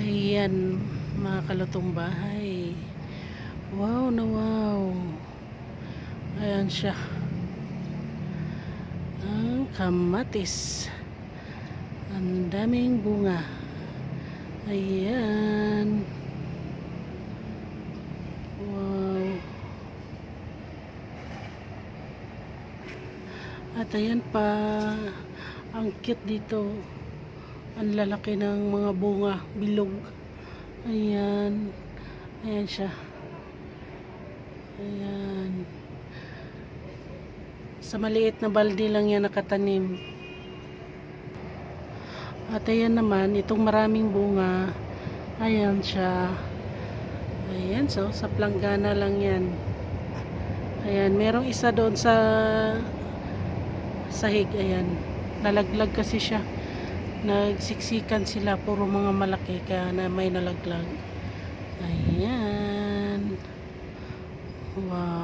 Ayan, mga kalutong bahay. Wow na wow. Ayan siya. Ang kamatis. Ang daming bunga. Ayan. Wow. At ayan pa. Ang cute dito. Ang lalaki ng mga bunga. Bilog. Ayan. Ayan siya. Ayan. Sa maliit na balde lang yan nakatanim. At ayan naman, itong maraming bunga. Ayan siya. Ayan, so sa planggana lang yan. Ayan, merong isa doon sa sahig. Ayan, nalaglag kasi siya nagsiksikan sila puro mga malaki kaya na may nalaglag. Ayan. Wow.